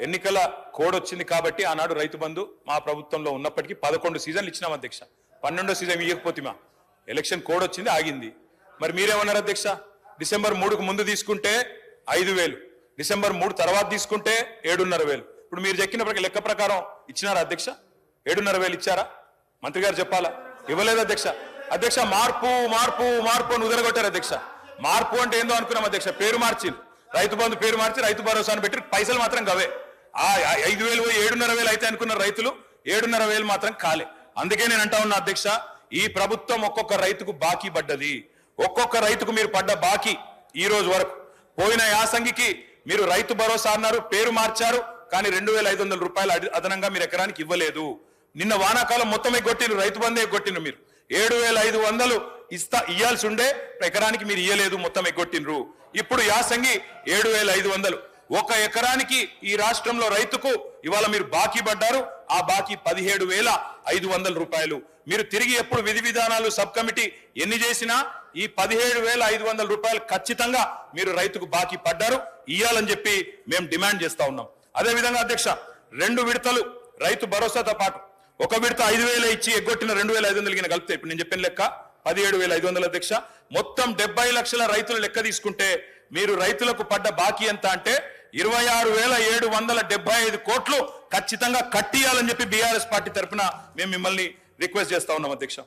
ఎన్నికల కోడ్ వచ్చింది కాబట్టి ఆనాడు రైతు బంధు మా ప్రభుత్వంలో ఉన్నప్పటికీ పదకొండు సీజన్లు ఇచ్చినాం అధ్యక్ష. పన్నెండో సీజన్ ఇవ్వకపోతే మా ఎలక్షన్ కోడ్ వచ్చింది ఆగింది. మరి మీరేమన్నారు అధ్యక్ష? డిసెంబర్ మూడుకు ముందు తీసుకుంటే ఐదు వేలు. డిసెంబర్ మూడు తర్వాత తీసుకుంటే ఏడున్నర వేలు. ఇప్పుడు మీరు చెక్కిన లెక్క ప్రకారం ఇచ్చినారా అధ్యక్ష? ఏడున్నర వేలు ఇచ్చారా? మంత్రి గారు చెప్పాలా? ఇవ్వలేదు అధ్యక్ష. అధ్యక్ష మార్పు మార్పు మార్పు అని ఉదరగొట్టారు అధ్యక్ష. మార్పు అంటే ఏందో అనుకున్నాం అధ్యక్ష. పేరు మార్చింది. రైతు బంధు పేరు మార్చి రైతు భరోసాను పెట్టి పైసలు మాత్రం గవే. ఆ ఐదు వేలు పోయి ఏడున్నర వేలు అయితే అనుకున్న రైతులు ఏడున్నర వేలు మాత్రం కాలే. అందుకే నేను అంటా ఉన్నా అధ్యక్ష ఈ ప్రభుత్వం ఒక్కొక్క రైతుకు బాకీ పడ్డది. ఒక్కొక్క రైతుకు మీరు పడ్డ బాకీ ఈ రోజు వరకు. పోయిన యాసంగికి మీరు రైతు భరోసా అన్నారు పేరు మార్చారు కానీ రెండు వేల ఐదు వందల రూపాయలు అదనంగా మీరు ఎకరానికి ఇవ్వలేదు. నిన్న వానాకాలం మొత్తం ఎగ్గొట్టిను రైతు బందే ఎగ్గొట్టిను మీరు. ఏడు వేల ఐదు వందలు ఇస్తా ఇయ్యాల్సి ఉండే ఎకరానికి మీరు ఇయ్యలేదు మొత్తం ఎగ్గొట్టినరు ఇప్పుడు యాసంగి ఏడు వేల ఐదు వందలు. ఒక ఎకరానికి ఈ రాష్ట్రంలో రైతుకు ఇవాళ మీరు బాకీ పడ్డారు. ఆ బాకీ పదిహేడు వేల ఐదు వందల రూపాయలు. మీరు తిరిగి ఎప్పుడు విధి విధానాలు సబ్ కమిటీ ఎన్ని చేసినా ఈ పదిహేడు వేల ఐదు వందల రూపాయలు ఖచ్చితంగా మీరు రైతుకు బాకీ పడ్డారు. ఇయ్యాలని చెప్పి మేము డిమాండ్ చేస్తా ఉన్నాం. అదే విధంగా అధ్యక్ష రెండు విడతలు రైతు భరోసాతో పాటు ఒక విడత ఐదు వేల ఇచ్చి ఎగ్గొట్టిన రెండు వేల ఐదు వందలకి నేను కలిపితే ఇప్పుడు నేను చెప్పిన లెక్క పదిహేడు వేల ఐదు వందల అధ్యక్ష. మొత్తం డెబ్బై లక్షల రైతుల లెక్క తీసుకుంటే మీరు రైతులకు పడ్డ బాకీ ఎంత అంటే ఇరవై ఆరు వేల ఏడు వందల డెబ్బై ఐదు కోట్లు ఖచ్చితంగా కట్టియాలని చెప్పి బీఆర్ఎస్ పార్టీ తరఫున మేము మిమ్మల్ని రిక్వెస్ట్ చేస్తా ఉన్నాం అధ్యక్ష.